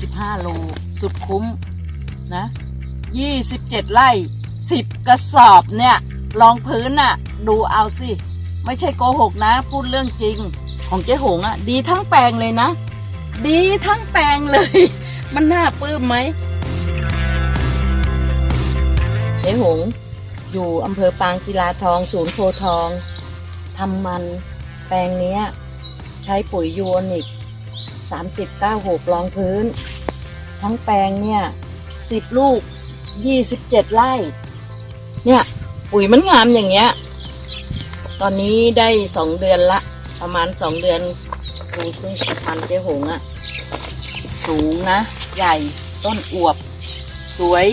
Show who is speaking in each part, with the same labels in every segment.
Speaker 1: สุดคุ้มนะ 27 ไร่ 10 กระสอบเนี่ยรองพื้นน่ะ ดูเอาสิ ไม่ใช่โกหกนะ พูดเรื่องจริง ของเจ๊หงอะ ดีทั้งแปลงเลยนะ ดีทั้งแปลงเลย มันน่าปลื้มไหมเจ๊หง อยู่อำเภอปางศิลาทอง ศูนย์โพทองทำมันแปลงเนี้ย ใช้ปุ๋ยยูอนิก สามสิบเก้าหกรองพื้น ทั้งแปลงเนี่ยสิบลูกยี่สิบเจ็ดไร่ เนี่ย ปุ๋ยมันงามอย่างเงี้ย ตอนนี้ได้สองเดือนละ ประมาณสองเดือนในซึ่งพันเจ๊หงอะสูงนะ ใหญ่ต้นอวบ สวย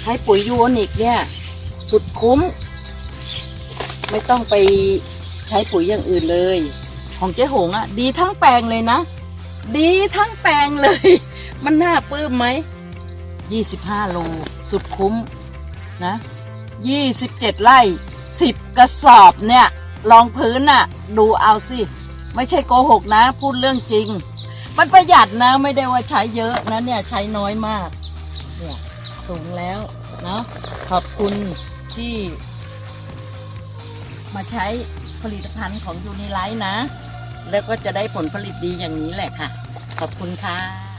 Speaker 1: ใช้ปุ๋ยยูโอนิกเนี่ย สุดคุ้ม ไม่ต้องไปใช้ปุ๋ยอย่างอื่นเลย ของเจ๊หงอะดีทั้งแปลงเลยนะ ดีทั้งแปลงเลย มันน่าปลื้มไหมยี่สิบห้าโล สุดคุ้มนะยี่สิบเจ็ดไร่สิบกระสอบเนี่ยรองพื้นน่ะ ดูเอาสิ ไม่ใช่โกหกนะ พูดเรื่องจริง มันประหยัดนะไม่ได้ว่าใช้เยอะนะเนี่ยใช้น้อยมาก เนี่ยสูงแล้วเนาะขอบคุณที่ มาใช้ผลิตภัณฑ์ของยูนิไลท์นะ แล้วก็จะได้ผลผลิตดีอย่างนี้แหละค่ะ ขอบคุณค่ะ